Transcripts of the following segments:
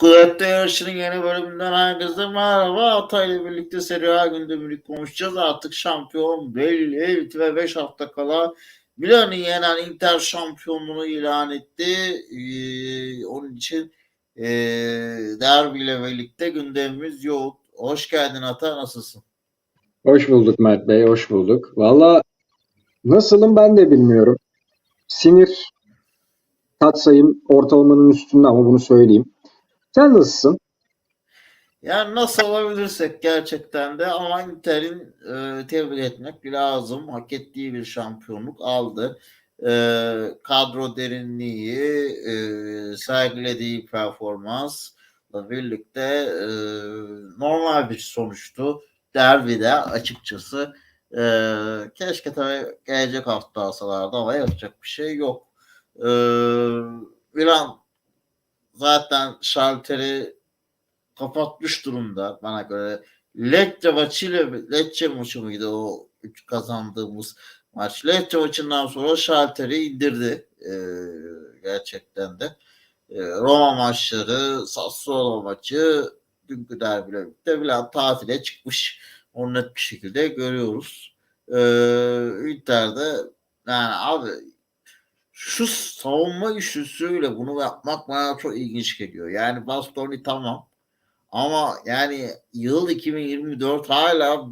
Kudret'te yarışının yeni bölümünden herkese merhaba. Atay'la birlikte Serie A gündemini konuşacağız. Artık şampiyon belli ve 5 hafta kala Milan'ı yenen Inter şampiyonluğunu ilan etti. Ee, onun için ee, derbiyle birlikte gündemimiz yok. Hoş geldin Ata, nasılsın? Hoş bulduk Mert Bey, hoş bulduk. Valla nasılım ben de bilmiyorum. Sinir katsayım ortalamanın üstünde ama bunu söyleyeyim. Sen nasılsın? Yani nasıl olabilirsek gerçekten de ama Inter'in e, tebrik etmek lazım. Hak ettiği bir şampiyonluk aldı. E, kadro derinliği, e, sergilediği performansla birlikte e, normal bir sonuçtu. Derbide açıkçası e, keşke tabii gelecek hafta alsalardı ama yapacak bir şey yok. E, Milan zaten şalteri kapatmış durumda bana göre. Lecce maçıyla Lecce maçı mıydı o kazandığımız maç. Lecce maçından sonra şalteri indirdi e, gerçekten de. E, Roma maçları, Sassuolo maçı, dünkü derbiyle birlikte bile tatile çıkmış. Onu net bir şekilde görüyoruz. E, Inter'de yani abi şu savunma üçlüsüyle bunu yapmak bana çok ilginç geliyor. Yani Bastoni tamam ama yani yıl 2024 hala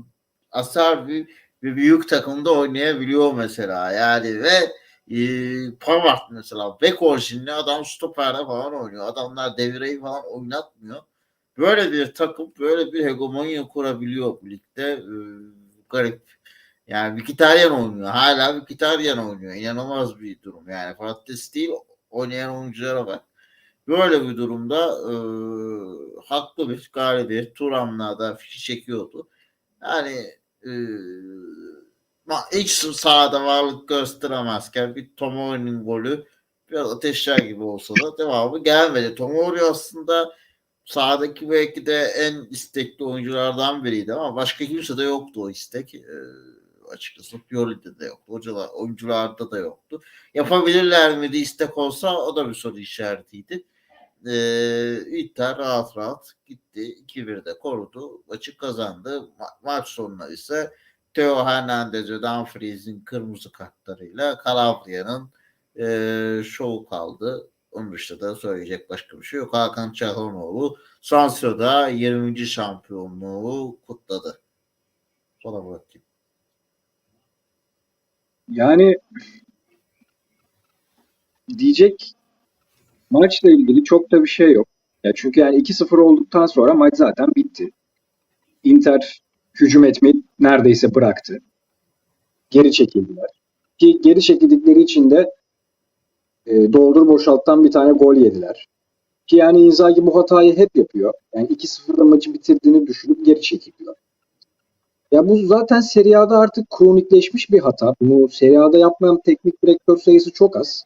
Asar bir, bir büyük takımda oynayabiliyor mesela. Yani ve e, Pavard mesela bek orijinli adam stoperde falan oynuyor. Adamlar devireyi falan oynatmıyor. Böyle bir takım böyle bir hegemonya kurabiliyor bu ligde. E, garip. Yani Mkhitaryan oynuyor. Hala Mkhitaryan oynuyor. İnanılmaz bir durum. Yani Frattes değil oynayan oyunculara bak. Böyle bir durumda e, haklı bir galibiyet. Turan'la da fişi çekiyordu. Yani e, hiç sahada varlık gösteremezken bir Tomori'nin golü biraz ateşler gibi olsa da devamı gelmedi. Tomori aslında sahadaki belki de en istekli oyunculardan biriydi ama başka kimse de yoktu o istek. E, açıkçası Pioli'de de yoktu. Hocalar, oyuncularda da yoktu. Yapabilirler miydi istek olsa o da bir soru işaretiydi. Ee, Inter rahat rahat gitti. 2-1'de korudu. Maçı kazandı. Ma- maç sonunda ise Theo Hernandez ve Dumfries'in kırmızı kartlarıyla Calabria'nın e, şovu kaldı. Onun dışında da söyleyecek başka bir şey yok. Hakan Çalhanoğlu San Siro'da 20. şampiyonluğu kutladı. Sonra bırakayım. Yani diyecek maçla ilgili çok da bir şey yok. Ya çünkü yani 2-0 olduktan sonra maç zaten bitti. Inter hücum etmeyi neredeyse bıraktı. Geri çekildiler. Ki geri çekildikleri için de e, doldur boşalttan bir tane gol yediler. Ki yani Inzaghi bu hatayı hep yapıyor. Yani 2-0'da maçı bitirdiğini düşünüp geri çekiliyor. Ya bu zaten Serie A'da artık kronikleşmiş bir hata. Bunu Serie A'da yapmayan teknik direktör sayısı çok az.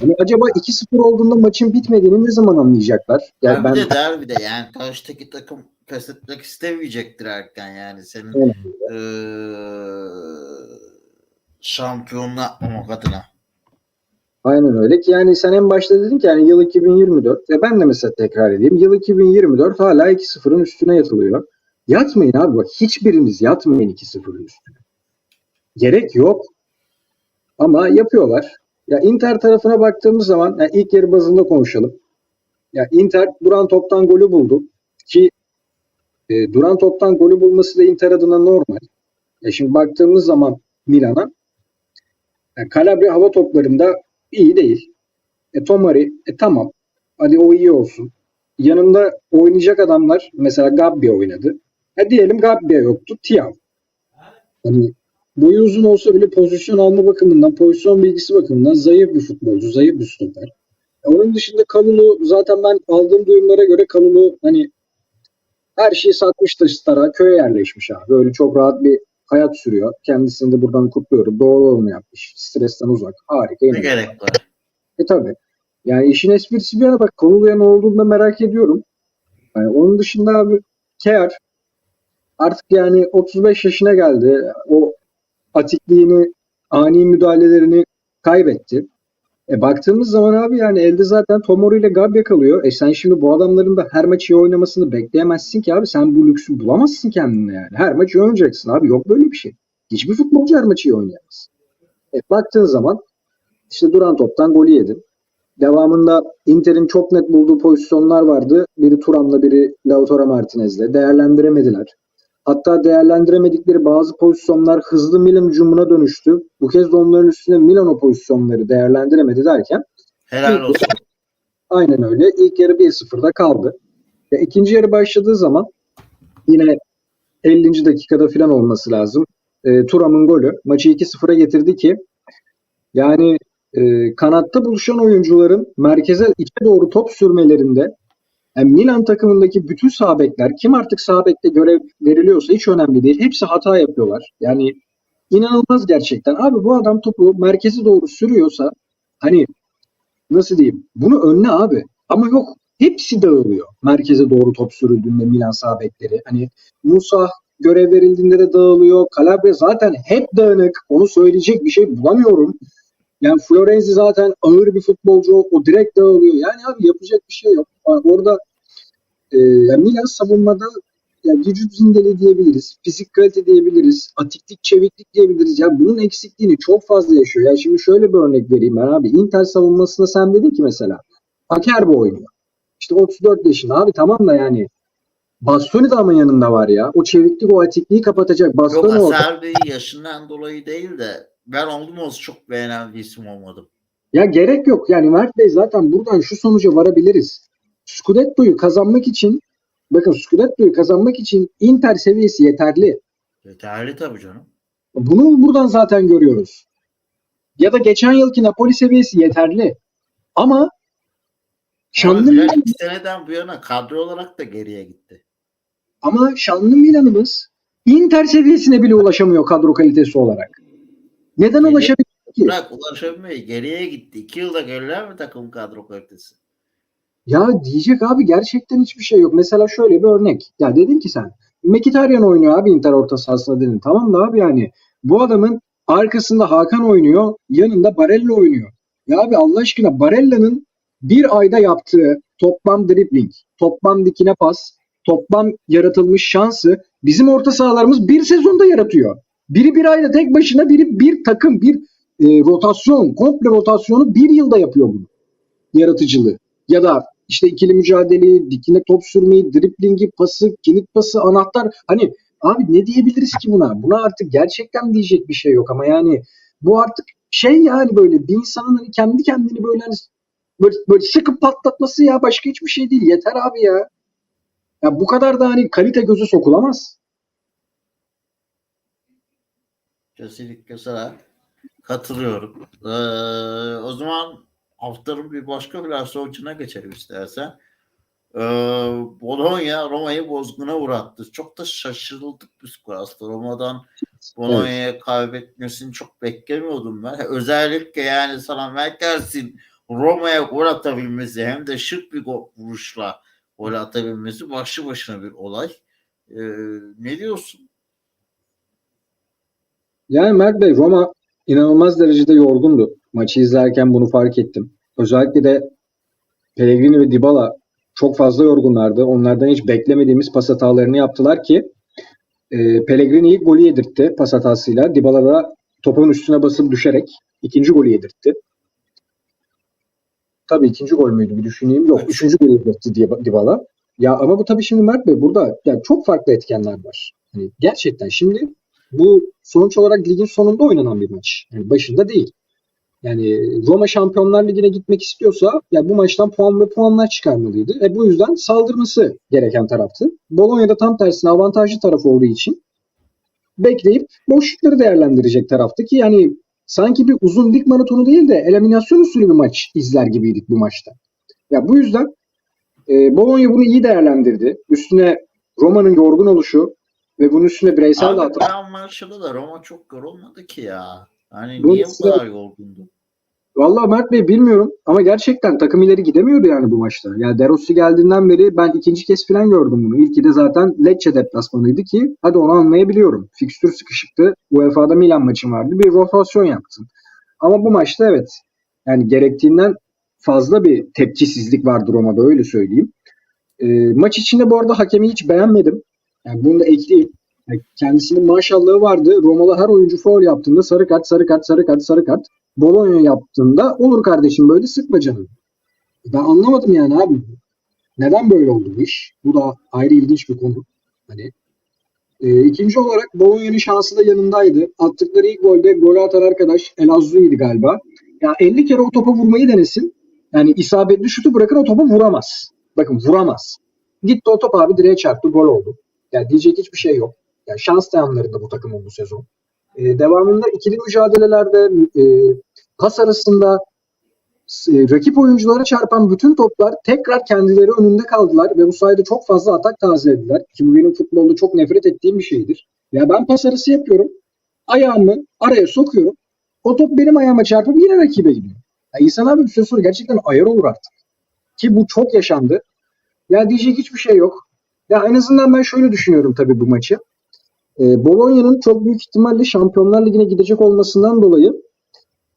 Yani acaba 2-0 olduğunda maçın bitmediğini ne zaman anlayacaklar? Yani ben bir de derbide yani karşıdaki takım pes etmek istemeyecektir erken yani senin Evet. eee şampiyonluğu yapmamak adına. aynen öyle ki yani sen en başta dedin ki yani yıl 2024 ve ben de mesela tekrar edeyim. Yıl 2024 hala 2-0'ın üstüne yatılıyor. Yatmayın abi bak hiçbiriniz yatmayın 2-0'ın üstüne. Gerek yok. Ama yapıyorlar. Ya Inter tarafına baktığımız zaman yani ilk yarı bazında konuşalım. Ya Inter duran toptan golü buldu ki e, duran toptan golü bulması da Inter adına normal. Ya şimdi baktığımız zaman Milan'a yani Calabria hava toplarında iyi değil. E Tomari e tamam. Hadi o iyi olsun. Yanında oynayacak adamlar mesela Gabbia oynadı. E diyelim Gabbia yoktu. Tiav. Hani boyu uzun olsa bile pozisyon alma bakımından, pozisyon bilgisi bakımından zayıf bir futbolcu, zayıf bir stoper. Onun dışında Kalulu zaten ben aldığım duyumlara göre Kalulu hani her şeyi satmış Star'a köye yerleşmiş abi. Böyle çok rahat bir hayat sürüyor. Kendisini de buradan kutluyorum. Doğru olanı yapmış. Stresten uzak. Harika. Ne gerek var? E tabi. Yani işin esprisi bir yana bak konuluya ne olduğunu da merak ediyorum. Yani onun dışında abi Kear artık yani 35 yaşına geldi. O atikliğini, ani müdahalelerini kaybetti. E baktığımız zaman abi yani elde zaten Tomori ile Gabbia kalıyor. E sen şimdi bu adamların da her maç iyi oynamasını bekleyemezsin ki abi. Sen bu lüksü bulamazsın kendine yani. Her maç iyi oynayacaksın abi. Yok böyle bir şey. Hiçbir futbolcu her maçı iyi oynayamaz. E baktığın zaman işte duran toptan golü yedin. Devamında Inter'in çok net bulduğu pozisyonlar vardı. Biri Turam'la biri Lautaro Martinez'le. Değerlendiremediler. Hatta değerlendiremedikleri bazı pozisyonlar hızlı Milan hücumuna dönüştü. Bu kez de onların üstüne Milan o pozisyonları değerlendiremedi derken Helal olsun. aynen öyle. İlk yarı 1-0'da kaldı. Ve ikinci yarı başladığı zaman yine 50. dakikada falan olması lazım. E, Turam'ın golü maçı 2-0'a getirdi ki yani e, kanatta buluşan oyuncuların merkeze içe doğru top sürmelerinde yani Milan takımındaki bütün sağ kim artık sağ görev veriliyorsa hiç önemli değil. Hepsi hata yapıyorlar. Yani inanılmaz gerçekten. Abi bu adam topu merkeze doğru sürüyorsa hani nasıl diyeyim bunu önle abi. Ama yok hepsi dağılıyor. Merkeze doğru top sürüldüğünde Milan sağ bekleri. Hani Musa görev verildiğinde de dağılıyor. Calabria zaten hep dağınık. Onu söyleyecek bir şey bulamıyorum. Yani Florenzi zaten ağır bir futbolcu. O direkt dağılıyor. Yani abi yapacak bir şey yok. Yani Orada e, yani Milan savunmada ya vücut zindeli diyebiliriz. Fizik kalite diyebiliriz. Atiklik, çeviklik diyebiliriz. Ya bunun eksikliğini çok fazla yaşıyor. Ya şimdi şöyle bir örnek vereyim ben abi. Inter savunmasında sen dedin ki mesela Akerbo oynuyor. İşte 34 yaşında abi tamam da yani Bastoni de ama yanında var ya. O çeviklik, o atikliği kapatacak. Yok Bastoni orada. Acerbi yaşından dolayı değil de ben Olmos çok beğenen bir isim olmadım. Ya gerek yok. Yani Mert Bey zaten buradan şu sonuca varabiliriz. Scudetto'yu kazanmak için bakın Scudetto'yu kazanmak için Inter seviyesi yeterli. Yeterli tabii canım. Bunu buradan zaten görüyoruz. Ya da geçen yılki Napoli seviyesi yeterli. Ama şanlı Milan seneden bu yana kadro olarak da geriye gitti. ama şanlı Milan'ımız Inter seviyesine bile ulaşamıyor kadro kalitesi olarak. Neden ulaşabilir ki? Bırak ulaşabilmeyi geriye gitti. İki yılda geriler mi takım kadro kalitesi? Ya diyecek abi gerçekten hiçbir şey yok. Mesela şöyle bir örnek. Ya dedin ki sen Mkhitaryan oynuyor abi Inter orta sahasında dedin. Tamam da abi yani bu adamın arkasında Hakan oynuyor, yanında Barella oynuyor. Ya abi Allah aşkına Barella'nın bir ayda yaptığı toplam dribbling, toplam dikine pas, toplam yaratılmış şansı bizim orta sahalarımız bir sezonda yaratıyor. Biri bir ayda tek başına, biri bir takım, bir e, rotasyon, komple rotasyonu bir yılda yapıyor bunu. Yaratıcılığı. Ya da işte ikili mücadeleyi, dikine top sürmeyi, driblingi, pası, kilit pası, anahtar. Hani abi ne diyebiliriz ki buna? Buna artık gerçekten diyecek bir şey yok ama yani bu artık şey yani böyle bir insanın hani kendi kendini böyle hani böyle, böyle sıkıp patlatması ya başka hiçbir şey değil. Yeter abi ya. Ya bu kadar da hani kalite gözü sokulamaz. Kesinlikle sana katılıyorum. Ee, o zaman haftanın bir başka versiyonuna geçelim istersen. Ee, Bologna Roma'yı bozguna uğrattı. Çok da şaşırıldık biz bu aslında. Roma'dan Bologna'ya kaybetmesini çok beklemiyordum ben. Özellikle yani sana Merkels'in Roma'ya gol atabilmesi hem de şık bir gol vuruşla gol atabilmesi başlı başına bir olay. Ee, ne diyorsun? Yani Mert Bey Roma inanılmaz derecede yorgundu. Maçı izlerken bunu fark ettim. Özellikle de Pellegrini ve Dybala çok fazla yorgunlardı. Onlardan hiç beklemediğimiz pas hatalarını yaptılar ki e, Pellegrini ilk golü yedirtti pas hatasıyla. Dybala da topun üstüne basıp düşerek ikinci golü yedirtti. Tabii ikinci gol müydü bir düşüneyim. Yok üçüncü golü yedirtti Dyb- Dybala. Ya ama bu tabii şimdi Mert Bey burada yani çok farklı etkenler var. Yani gerçekten şimdi bu sonuç olarak ligin sonunda oynanan bir maç. Yani başında değil. Yani Roma Şampiyonlar Ligi'ne gitmek istiyorsa ya bu maçtan puan ve puanlar çıkarmalıydı. E bu yüzden saldırması gereken taraftı. Bologna'da tam tersine avantajlı taraf olduğu için bekleyip boşlukları değerlendirecek taraftı ki yani sanki bir uzun lig maratonu değil de eliminasyon usulü bir maç izler gibiydik bu maçta. Ya bu yüzden e, Bologna bunu iyi değerlendirdi. Üstüne Roma'nın yorgun oluşu ve bunun üstüne bireysel de Abi hata. ben maçta da Roma çok yorulmadı ki ya. Hani Bu niye bu kadar yorgundu? Vallahi Mert Bey bilmiyorum ama gerçekten takım ileri gidemiyordu yani bu maçta. Yani De Rossi geldiğinden beri ben ikinci kez falan gördüm bunu. İlki de zaten Lecce deplasmanıydı ki hadi onu anlayabiliyorum. Fikstür sıkışıktı. UEFA'da Milan maçın vardı. Bir rotasyon yaptın. Ama bu maçta evet Yani gerektiğinden fazla bir tepkisizlik vardı Roma'da öyle söyleyeyim. E, maç içinde bu arada hakemi hiç beğenmedim. Yani bunu da ekleyeyim. Yani kendisinin maşallahı vardı. Romalı her oyuncu foul yaptığında sarı kart, sarı kart, sarı kart, sarı kart. Bologna yaptığında olur kardeşim böyle sıkma canını. Ben anlamadım yani abi. Neden böyle oldu bu iş? Bu da ayrı ilginç bir konu. Hani e, ikinci olarak Bologna'nın şansı da yanındaydı. Attıkları ilk golde golü atan arkadaş Elazığ'ydı galiba. Ya 50 kere o topa vurmayı denesin. Yani isabetli şutu bırakın o topa vuramaz. Bakın vuramaz. Gitti o top abi direğe çarptı gol oldu. Yani diyecek hiçbir şey yok. Yani şans da yanlarında bu takımın bu sezon. E, devamında ikili mücadelelerde e, pas arasında e, rakip oyunculara çarpan bütün toplar tekrar kendileri önünde kaldılar ve bu sayede çok fazla atak tazelediler. Ki bu benim futbolda çok nefret ettiğim bir şeydir. Ya ben pas arası yapıyorum. Ayağımı araya sokuyorum. O top benim ayağıma çarpıp yine rakibe gidiyor. Ya insan abi bir süre sonra gerçekten ayar olur artık. Ki bu çok yaşandı. Ya diyecek hiçbir şey yok. Ya en azından ben şöyle düşünüyorum tabii bu maçı. E, Bologna'nın çok büyük ihtimalle Şampiyonlar Ligi'ne gidecek olmasından dolayı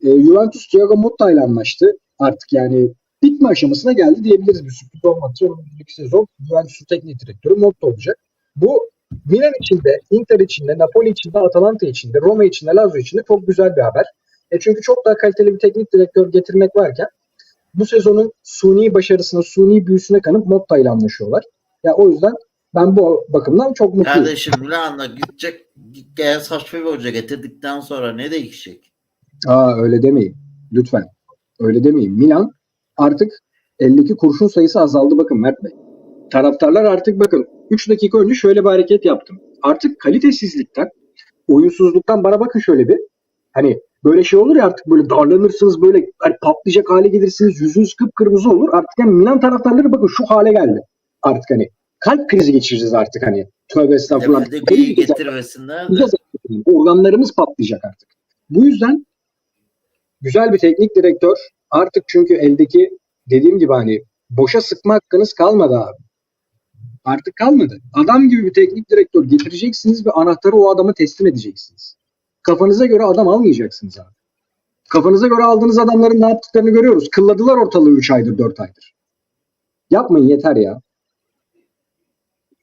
e, Juventus Thiago Motta ile anlaştı. Artık yani bitme aşamasına geldi diyebiliriz bir sürpriz olmadı. Önümüzdeki sezon Juventus'un teknik direktörü Motta olacak. Bu Milan için de, Inter için de, Napoli için de, Atalanta için de, Roma için de, Lazio için de çok güzel bir haber. E çünkü çok daha kaliteli bir teknik direktör getirmek varken bu sezonun suni başarısına, suni büyüsüne kanıp Motta ile anlaşıyorlar. Ya o yüzden ben bu bakımdan çok mutluyum. Kardeşim Milan'a gidecek gel saçma bir hoca getirdikten sonra ne değişecek? Aa öyle demeyin. Lütfen. Öyle demeyin. Milan artık eldeki kurşun sayısı azaldı bakın Mert Bey. Taraftarlar artık bakın 3 dakika önce şöyle bir hareket yaptım. Artık kalitesizlikten, oyunsuzluktan bana bakın şöyle bir. Hani böyle şey olur ya artık böyle darlanırsınız böyle hani patlayacak hale gelirsiniz yüzünüz kıpkırmızı olur. Artık yani Milan taraftarları bakın şu hale geldi. Artık hani kalp krizi geçireceğiz artık hani. Tövbe estağfurullah. Demedekiyi getirmesinler de. Gideceğiz artık. Organlarımız patlayacak artık. Bu yüzden güzel bir teknik direktör artık çünkü eldeki dediğim gibi hani boşa sıkma hakkınız kalmadı abi. Artık kalmadı. Adam gibi bir teknik direktör getireceksiniz ve anahtarı o adama teslim edeceksiniz. Kafanıza göre adam almayacaksınız abi. Kafanıza göre aldığınız adamların ne yaptıklarını görüyoruz. Kılladılar ortalığı 3 aydır 4 aydır. Yapmayın yeter ya.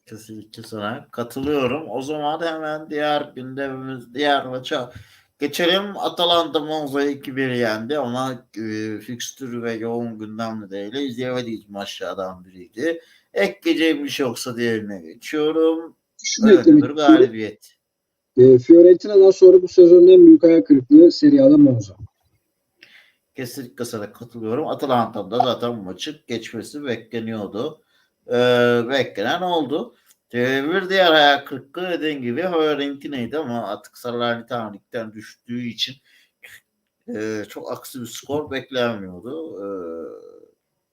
Kesinlikle sana katılıyorum. O zaman hemen diğer gündemimiz, diğer maça geçelim. Atalanta Monza'yı 2-1 yendi ama e, fikstürü ve yoğun gündem nedeniyle izleyemediğimiz maçlardan biriydi. Ekleyeceğim bir şey yoksa diğerine geçiyorum. İstiyorum. galibiyet. E, Fiorentina'dan sonra bu sezonun en büyük ayak kırıklığı Serie A'da Monza. Kesinlikle sana katılıyorum. Atalanta'nın da zaten bu maçı geçmesi bekleniyordu. Ee, beklenen oldu. Bir diğer hayal kırıklığı dediğim gibi Fiorentina'ydı ama artık Salernitana ligden düştüğü için e, çok aksi bir skor beklenmiyordu. Ee,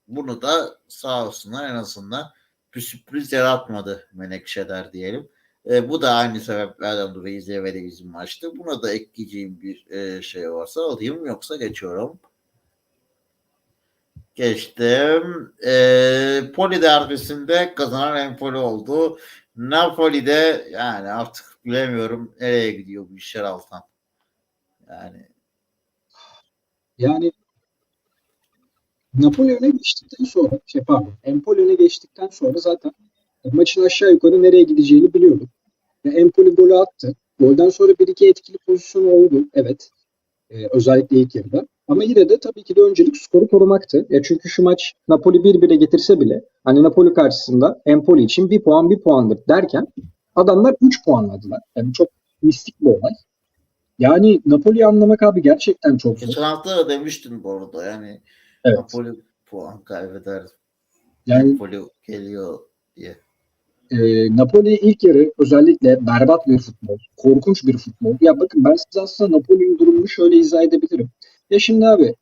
bunu da sağ olsunlar en azından bir sürpriz yaratmadı Menekşeler diyelim. E, bu da aynı sebeplerden dolayı izleyemediğimiz bir maçtı. Buna da ekleyeceğim bir e, şey varsa alayım yoksa geçiyorum. Geçtim. E, Poli derbisinde kazanan Empoli oldu. Napoli'de yani artık bilemiyorum nereye gidiyor bu işler Altan. Yani Yani Napoli öne geçtikten sonra, şey pardon, Empoli öne geçtikten sonra zaten maçın aşağı yukarı nereye gideceğini biliyorduk. Ya Empoli golü attı. Golden sonra bir iki etkili pozisyon oldu. Evet. Ee, özellikle ilk yarıda. Ama yine de tabii ki de öncelik skoru korumaktı. Ya çünkü şu maç Napoli 1-1'e getirse bile hani Napoli karşısında Empoli için bir puan bir puandır derken adamlar 3 puanladılar. Yani çok mistik bir olay. Yani Napoli'yi anlamak abi gerçekten çok zor. geçen hafta da demiştin bu arada yani Evet. Napoli puan kaybeder. Yani Napoli geliyor diye. e, Napoli ilk yarı özellikle berbat bir futbol, korkunç bir futbol. Ya bakın ben size aslında Napoli'nin durumunu şöyle izah edebilirim. Ya şimdi abi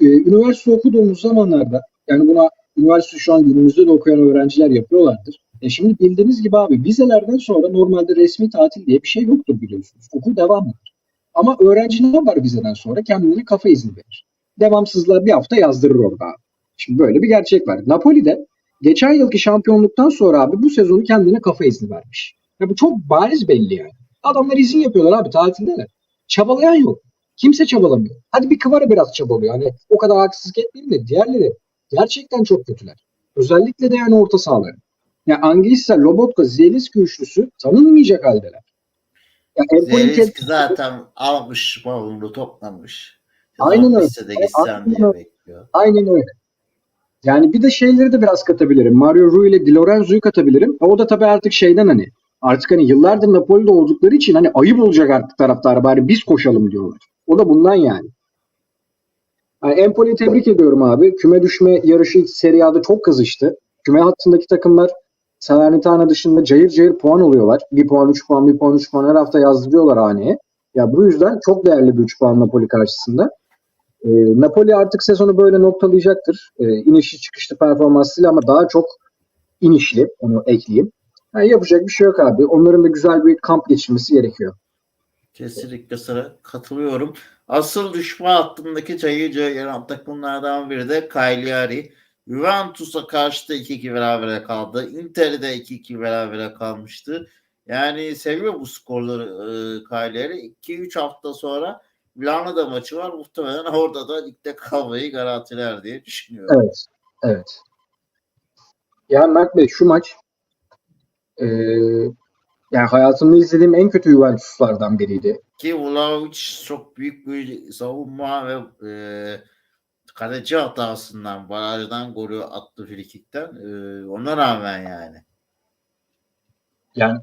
e, üniversite okuduğumuz zamanlarda yani buna üniversite şu an günümüzde de okuyan öğrenciler yapıyorlardır. E şimdi bildiğiniz gibi abi vizelerden sonra normalde resmi tatil diye bir şey yoktur biliyorsunuz. Okul devam eder. Ama öğrenci ne yapar vizeden sonra? Kendine kafa izni verir. Devamsızlığa bir hafta yazdırır orada abi. Şimdi böyle bir gerçek var. Napoli'de geçen yılki şampiyonluktan sonra abi bu sezonu kendine kafa izni vermiş. Ya bu çok bariz belli yani. Adamlar izin yapıyorlar abi tatildeler. Çabalayan yok. Kimse çabalamıyor. Hadi bir Kıvara biraz çabalıyor. Hani o kadar haksızlık etmeyeyim de diğerleri gerçekten çok kötüler. Özellikle de yani orta sahaları. Ya Angisa, Lobotka, Zielinski üçlüsü tanınmayacak haldeler. Ya Empoli Zelenski zaten almış balonu toplamış. Aynen öyle. Aynen diye öyle. bekliyor. Aynen öyle. Yani bir de şeyleri de biraz katabilirim. Mario Rui ile Di Lorenzo'yu katabilirim. O da tabii artık şeyden hani artık hani yıllardır Napoli'de oldukları için hani ayıp olacak artık taraftara bari biz koşalım diyorlar. O da bundan yani. yani Empoli'yi tebrik ediyorum abi. Küme düşme yarışı Serie A'da çok kızıştı. Küme hattındaki takımlar Salernitana dışında cayır cayır puan alıyorlar. 1 puan, 3 puan, 1 puan, 3 puan her hafta yazdırıyorlar haneye. Ya bu yüzden çok değerli bir 3 puan Napoli karşısında. E, Napoli artık sezonu böyle noktalayacaktır. E, inişli çıkışlı performansıyla ama daha çok inişli onu ekleyeyim. Yani yapacak bir şey yok abi. Onların da güzel bir kamp geçirmesi gerekiyor. Kesinlikle sana katılıyorum. Asıl düşme hattındaki cayır yaran takımlardan biri de Cagliari. Juventus'a karşı da 2-2 berabere kaldı. Inter'de de 2-2 berabere kalmıştı. Yani seviyor bu skorları e, Cagliari. 2-3 hafta sonra Milano'da maçı var. Muhtemelen orada da ligde kalmayı garantiler diye düşünüyorum. Evet. Evet. Ya Mert Bey şu maç e, yani hayatımda izlediğim en kötü Juventus'lardan biriydi. Ki Vlahovic çok büyük bir savunma ve e, kaleci hatasından, barajdan golü attı frikikten. E, ona rağmen yani. Yani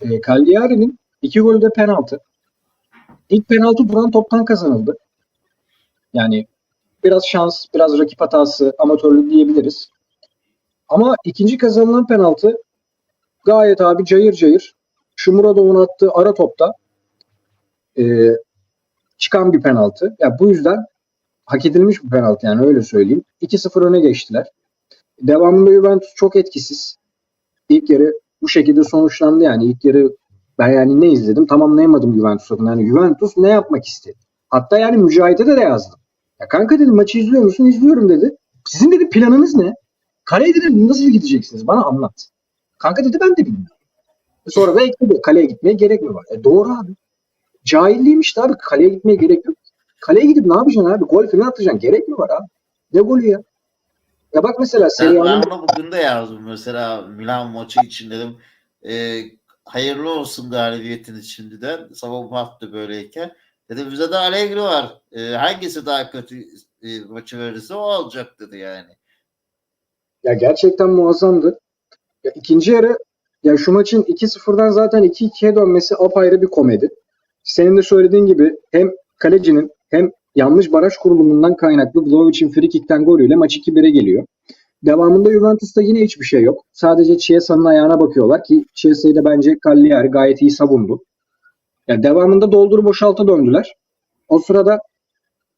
e, Cagliari'nin iki golü de penaltı. İlk penaltı duran toptan kazanıldı. Yani biraz şans, biraz rakip hatası, amatörlük diyebiliriz. Ama ikinci kazanılan penaltı gayet abi cayır cayır Şumuradov'un attığı ara topta e, çıkan bir penaltı. Ya bu yüzden hak edilmiş bir penaltı yani öyle söyleyeyim. 2-0 öne geçtiler. Devamında Juventus çok etkisiz. İlk yarı bu şekilde sonuçlandı yani. İlk yarı ben yani ne izledim tamamlayamadım Juventus adına. Yani Juventus ne yapmak istedi? Hatta yani Mücahit'e de, de yazdım. Ya kanka dedim maçı izliyor musun? İzliyorum dedi. Sizin dedi planınız ne? Kaleye dedim nasıl gideceksiniz? Bana anlat. Kanka dedi ben de bilmiyorum. Sonra da ekledi. Kaleye gitmeye gerek mi var? E doğru abi. Cahilliğim işte abi. Kaleye gitmeye gerek yok. Kaleye gidip ne yapacaksın abi? Gol falan atacaksın. Gerek mi var abi? Ne golü ya? Ya bak mesela Ben, Serie ben A'nın bunu bugün de yazdım. Mesela Milan maçı için dedim. E, hayırlı olsun galibiyetiniz şimdiden. Savunma hattı böyleyken. Dedim bize de Allegri var. E, hangisi daha kötü e, maçı verirse o olacak dedi yani. Ya gerçekten muazzamdı. Ya ikinci yarı ya şu maçın 2-0'dan zaten 2-2'ye dönmesi apayrı bir komedi. Senin de söylediğin gibi hem kalecinin hem yanlış baraj kurulumundan kaynaklı Vlovic'in free kick'ten golüyle maç 2-1'e geliyor. Devamında Juventus'ta yine hiçbir şey yok. Sadece Chiesa'nın ayağına bakıyorlar ki Chiesa'yı da bence Cagliari gayet iyi savundu. Ya devamında doldur boşalta döndüler. O sırada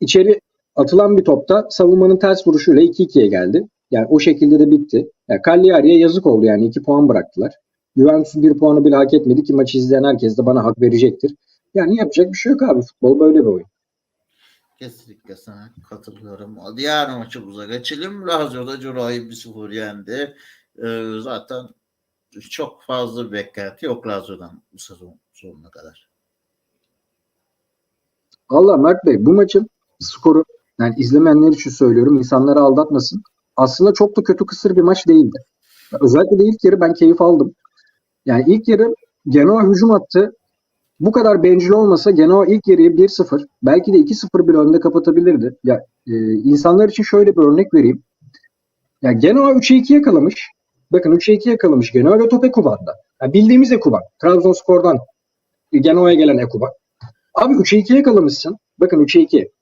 içeri atılan bir topta savunmanın ters vuruşuyla 2-2'ye geldi. Yani o şekilde de bitti. Yani Cagliari'ye yazık oldu yani 2 puan bıraktılar. Juventus 1 puanı bile hak etmedi ki maçı izleyen herkes de bana hak verecektir. Yani yapacak bir şey yok abi. Futbol böyle bir oyun. Kesinlikle sana katılıyorum. Diğer maçımıza geçelim. Lazio'da Giro'yu 1-0 yendi. Ee, zaten çok fazla bir beklenti yok Lazio'dan bu sezon sonuna kadar. Valla Mert Bey bu maçın skoru yani izlemeyenler için söylüyorum insanları aldatmasın. Aslında çok da kötü kısır bir maç değildi. Özellikle de ilk yarı ben keyif aldım. Yani ilk yarı Genoa hücum attı. Bu kadar bencil olmasa Genoa ilk yarıyı 1-0 belki de 2-0 bir önde kapatabilirdi. Ya e, insanlar için şöyle bir örnek vereyim. Ya Genoa 3'e 2 yakalamış. Bakın 3'e 2 yakalamış Genoa ve top Ekuban'da. Ya bildiğimiz Ekuban. Trabzonspor'dan Genoa'ya gelen Ekuban. Abi 3'e 2 yakalamışsın. Bakın 3'e 2.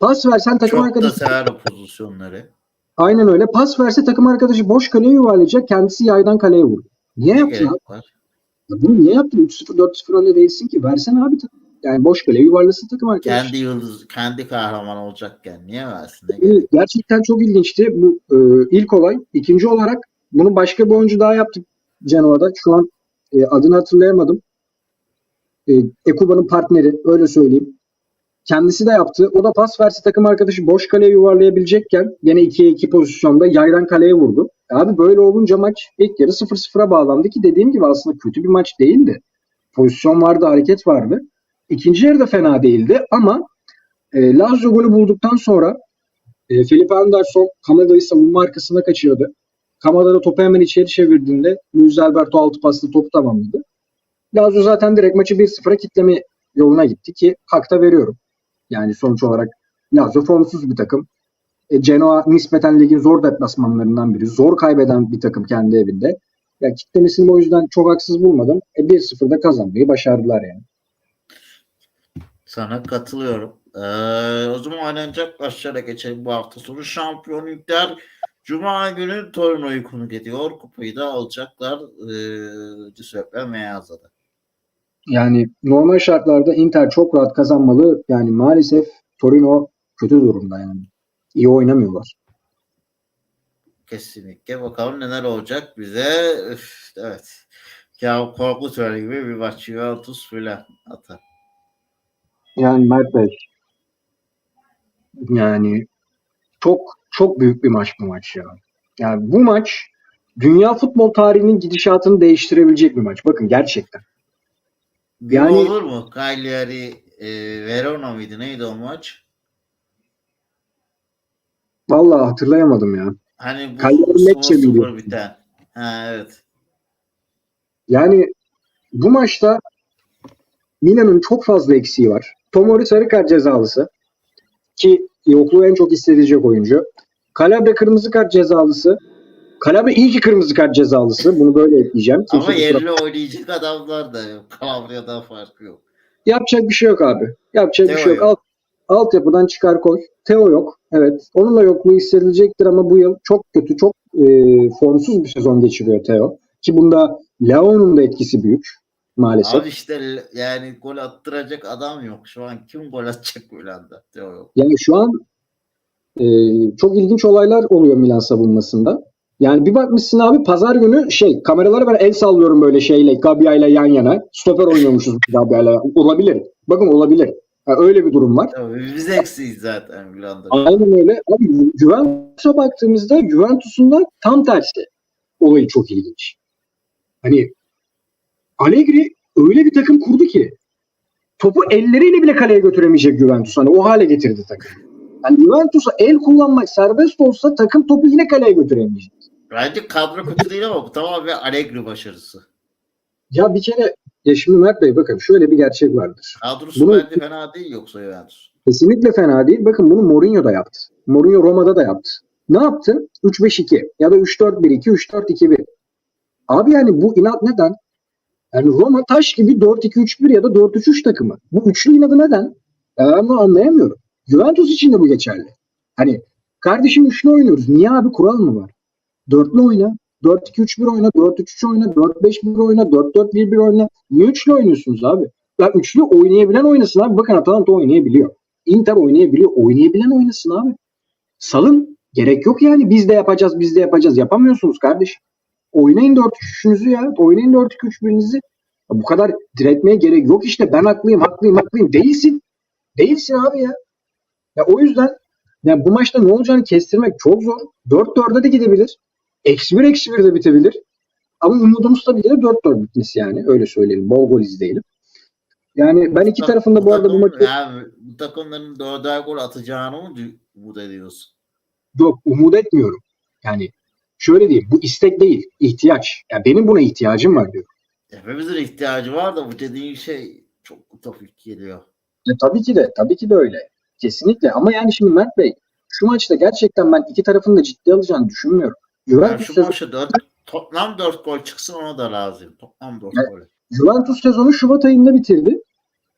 Pas versen takım Çok da arkadaşı sever o pozisyonları. aynen öyle. Pas verse takım arkadaşı boş kaleye yuvarlayacak. Kendisi yaydan kaleye vurdu. Niye yaptın abi? var? Ya Bunu niye yaptın? 3-0 4-0 önde değilsin ki. Versene abi. Yani boş kaleye yuvarlasın takım arkadaşı. Kendi yıldız, kendi kahraman olacakken niye versin? Ne? Ee, Gerçekten çok ilginçti. Bu e, ilk olay. İkinci olarak bunu başka bir oyuncu daha yaptı Genoa'da. Şu an e, adını hatırlayamadım. E, Ekuba'nın partneri öyle söyleyeyim. Kendisi de yaptı. O da pas verse takım arkadaşı boş kaleye yuvarlayabilecekken yine 2'ye 2 pozisyonda yaydan kaleye vurdu. Abi böyle olunca maç ilk yarı 0-0'a bağlandı ki dediğim gibi aslında kötü bir maç değildi. Pozisyon vardı, hareket vardı. İkinci yarı da fena değildi ama e, Lazio golü bulduktan sonra e, Felipe Anderson Kamada'yı savunma arkasına kaçırdı. Kamada da topu hemen içeri çevirdiğinde Luis Alberto altı paslı topu tamamladı. Lazio zaten direkt maçı 1-0'a kitleme yoluna gitti ki hakta veriyorum. Yani sonuç olarak Lazio formsuz bir takım. E, Genoa nispeten ligin zor deplasmanlarından biri. Zor kaybeden bir takım kendi evinde. Ya kitlemesini o yüzden çok haksız bulmadım. E, 1-0'da kazanmayı başardılar yani. Sana katılıyorum. Ee, o zaman oynanacak maçlara geçelim bu hafta sonu. Şampiyonluklar Cuma günü Torino'yu konuk ediyor. Kupayı da alacaklar ee, Giuseppe Meazza'da. Yani normal şartlarda Inter çok rahat kazanmalı. Yani maalesef Torino kötü durumda yani. İyi oynamıyorlar. Kesinlikle. Bakalım neler olacak bize. Üf, evet. Ya korku töreni gibi bir maç. Juventus filan atar. Yani Mert Bey yani çok çok büyük bir maç bu maç ya. Yani bu maç dünya futbol tarihinin gidişatını değiştirebilecek bir maç. Bakın gerçekten. Bir Yani- olur mu? Cagliari e, Verona mıydı? Neydi o maç? Vallahi hatırlayamadım ya. Hani bu Cagliari Lecce 0-0 miydi? biten. Ha evet. Yani bu maçta Milan'ın çok fazla eksiği var. Tomori sarı kart cezalısı ki yokluğu en çok hissedilecek oyuncu. Calabria kırmızı kart cezalısı. Calabria iyi ki kırmızı kart cezalısı. Bunu böyle ekleyeceğim. Kimse Ama kusura- yerli oynayacak adamlar da yok. Calabria'dan farkı yok. Yapacak bir şey yok abi. Yapacak bir Teo şey yok. yok. Alt, altyapıdan çıkar koy. Teo yok. Evet. Onun da yokluğu hissedilecektir ama bu yıl çok kötü, çok e, formsuz bir sezon geçiriyor Teo. Ki bunda Leo'nun da etkisi büyük maalesef. Abi işte yani gol attıracak adam yok. Şu an kim gol atacak Milan'da? Teo yok. Yani şu an e, çok ilginç olaylar oluyor Milan savunmasında. Yani bir bakmışsın abi pazar günü şey kameralara ben el sallıyorum böyle şeyle Gabia ile yan yana. Stoper oynuyormuşuz Gabia ile. Olabilir. Bakın olabilir. Ha, öyle bir durum var. Tabii biz eksiyiz zaten Milan'da. Aynen öyle. Abi Ju- Juventus'a baktığımızda Juventus'un da tam tersi. Olayı çok ilginç. Hani Allegri öyle bir takım kurdu ki topu elleriyle bile kaleye götüremeyecek Juventus. Hani o hale getirdi takım. Yani Juventus'a el kullanmak serbest olsa takım topu yine kaleye götüremeyecek. Bence kadro kötü değil ama bu tamamen Allegri başarısı. Ya bir kere ya şimdi Mert Bey bakın şöyle bir gerçek vardır. Kadrosu Bunu- bence fena değil yoksa Juventus. Kesinlikle fena değil. Bakın bunu Mourinho da yaptı. Mourinho Roma'da da yaptı. Ne yaptı? 3-5-2 ya da 3-4-1-2, 3-4-2-1. Abi yani bu inat neden? Yani Roma taş gibi 4-2-3-1 ya da 4-3-3 takımı. Bu üçlü inadı neden? Ben bunu anlayamıyorum. Juventus için de bu geçerli. Hani kardeşim üçlü oynuyoruz. Niye abi kural mı var? Dörtlü oyna. 4-2-3-1 oyna. 4-3-3 oyna. 4-5-1 oyna. 4-4-1-1 oyna. Niye üçlü oynuyorsunuz abi? Ya üçlü oynayabilen oynasın abi. Bakın Atalanta oynayabiliyor. Inter oynayabiliyor. Oynayabilen oynasın abi. Salın. Gerek yok yani. Biz de yapacağız, biz de yapacağız. Yapamıyorsunuz kardeşim. Oynayın 4-3-3'ünüzü ya. Oynayın 4-2-3-1'inizi. Ya Bu kadar diretmeye gerek yok işte. Ben haklıyım, haklıyım, haklıyım. Değilsin. Değilsin abi ya. Ya o yüzden ya bu maçta ne olacağını kestirmek çok zor. 4-4'e de gidebilir. Eksi 1 eksi 1 de bitebilir. Ama umudumuz tabii ki de 4-4 bitmesi yani. Öyle söyleyelim. Bol gol izleyelim. Yani ben iki tarafında bu arada bu maçı yani bu takımların dörder gol atacağını mı umut ediyorsun? Yok umut etmiyorum. Yani şöyle diyeyim bu istek değil ihtiyaç. Yani benim buna ihtiyacım var diyor. Hepimizin ihtiyacı var da bu dediğin şey çok utopik geliyor. E, tabii ki de tabii ki de öyle. Kesinlikle ama yani şimdi Mert Bey şu maçta gerçekten ben iki tarafın da ciddi alacağını düşünmüyorum. Yani Juventus, şu sezonu, maçta dört, toplam 4 gol çıksın ona da lazım. Toplam 4 Evet. gol. Juventus sezonu Şubat ayında bitirdi.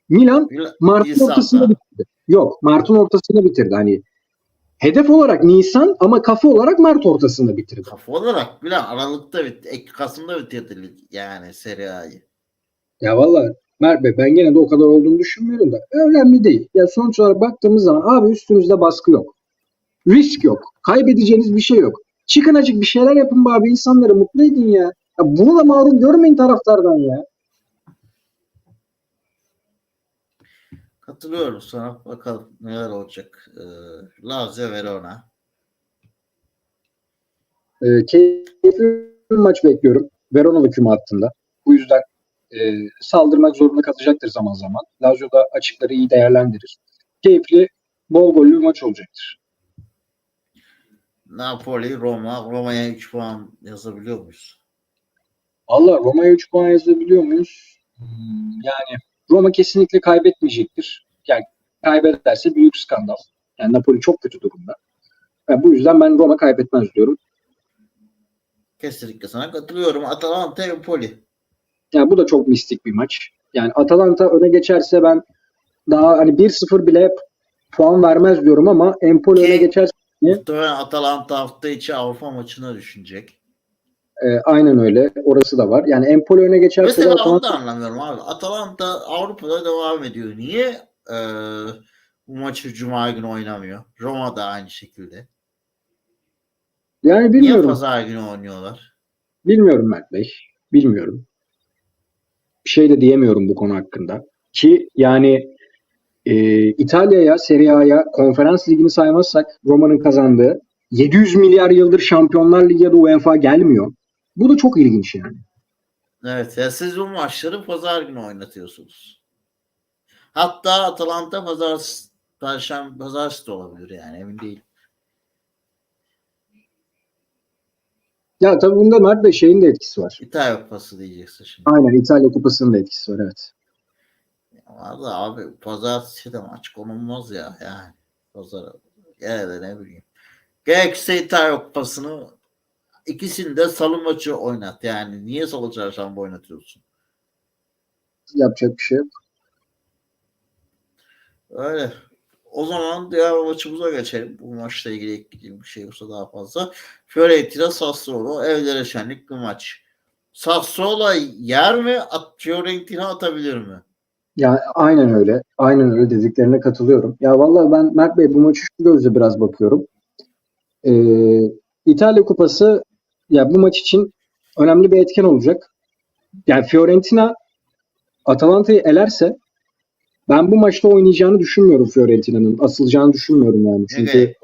Milan Mil- Mart'ın Nisan'da. ortasında bitirdi. Yok Mart'ın ortasında bitirdi. Hani hedef olarak Nisan ama kafa olarak Mart ortasında bitirdi. Kafa olarak bile Aralık'ta bitti. Kasım'da bitirdi yani Serie A'yı. Ya valla Mert Bey ben gene de o kadar olduğunu düşünmüyorum da önemli değil. Ya sonuç olarak baktığımız zaman abi üstünüzde baskı yok. Risk yok. Kaybedeceğiniz bir şey yok. Çıkın acık bir şeyler yapın abi insanları mutlu edin ya. ya bunu da mahrum görmeyin taraftardan ya. Katılıyorum sana. Bakalım neler olacak. Ee, Lazio Verona. Ee, keyifli bir maç bekliyorum. Verona'da küme hattında. Bu yüzden e, saldırmak zorunda kalacaktır zaman zaman. Lazio da açıkları iyi değerlendirir. Keyifli bol gollü bir maç olacaktır. Napoli, Roma. Roma'ya 3 puan yazabiliyor muyuz? Valla Roma'ya 3 puan yazabiliyor muyuz? Hmm, Yani Roma kesinlikle kaybetmeyecektir. Yani kaybederse büyük skandal. Yani Napoli çok kötü durumda. Yani bu yüzden ben Roma kaybetmez diyorum. Kesinlikle sana katılıyorum. Atalanta, Empoli. Yani bu da çok mistik bir maç. Yani Atalanta öne geçerse ben daha hani 1-0 bile puan vermez diyorum ama Empoli öne Ki- geçerse Muhtemelen Atalanta hafta içi Avrupa maçına düşünecek. e, aynen öyle. Orası da var. Yani Empoli öne geçerse Mesela onu Atalanta da anlamıyorum abi. Atalanta Avrupa'da devam ediyor. Niye e, bu maçı Cuma günü oynamıyor? Roma da aynı şekilde. yani Niye bilmiyorum. pazar günü oynuyorlar? Bilmiyorum Mert Bey. Bilmiyorum. Bir şey de diyemiyorum bu konu hakkında. Ki yani e, İtalya'ya, Serie A'ya, konferans ligini saymazsak Roma'nın kazandığı 700 milyar yıldır Şampiyonlar Ligi ya da UEFA gelmiyor. Bu da çok ilginç yani. Evet ya siz bu maçları pazar günü oynatıyorsunuz. Hatta Atalanta pazar Perşembe pazartesi de olabilir yani emin değilim. Ya tabii bunda Mert Bey şeyin de etkisi var. İtalya Kupası diyeceksin şimdi. Aynen İtalya Kupası'nın da etkisi var evet. Var da abi pazartesi de maç konulmaz ya yani. Pazar gene de ne bileyim. Gerekirse İtalya Kupası'nı ikisini de salı maçı oynat. Yani niye salı çarşamba oynatıyorsun? Yapacak bir şey yok. Öyle. O zaman diğer maçımıza geçelim. Bu maçla ilgili ekleyeceğim bir şey yoksa daha fazla. Fiorentina Sassuolo evlere şenlik bir maç. Sassuolo yer mi? At, Fiorentina atabilir mi? Ya aynen öyle. Aynen öyle dediklerine katılıyorum. Ya vallahi ben Mert Bey bu maçı şu gözle biraz bakıyorum. Ee, İtalya Kupası ya bu maç için önemli bir etken olacak. Yani Fiorentina Atalanta'yı elerse ben bu maçta oynayacağını düşünmüyorum Fiorentina'nın. Asılacağını düşünmüyorum yani. Çünkü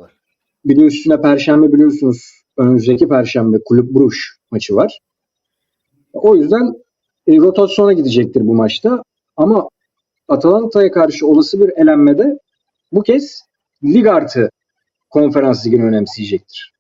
bir de üstüne Perşembe biliyorsunuz önümüzdeki Perşembe Kulüp Bruges maçı var. O yüzden e, rotasyona gidecektir bu maçta. Ama Atalanta'ya karşı olası bir elenmede bu kez lig artı konferans ligini önemseyecektir.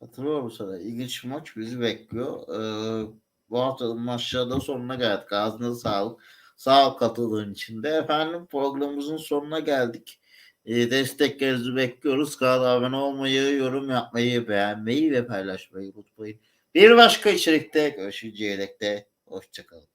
Katılıyorum sana. İlginç maç bizi bekliyor. Ee, bu haftanın maçlarında sonuna geldik. Ağzına sağlık. Sağ ol katıldığın için de. Efendim programımızın sonuna geldik. Ee, desteklerinizi bekliyoruz. Kanala abone olmayı, yorum yapmayı, beğenmeyi ve paylaşmayı unutmayın. Bir başka içerikte görüşünceye dek de hoşçakalın.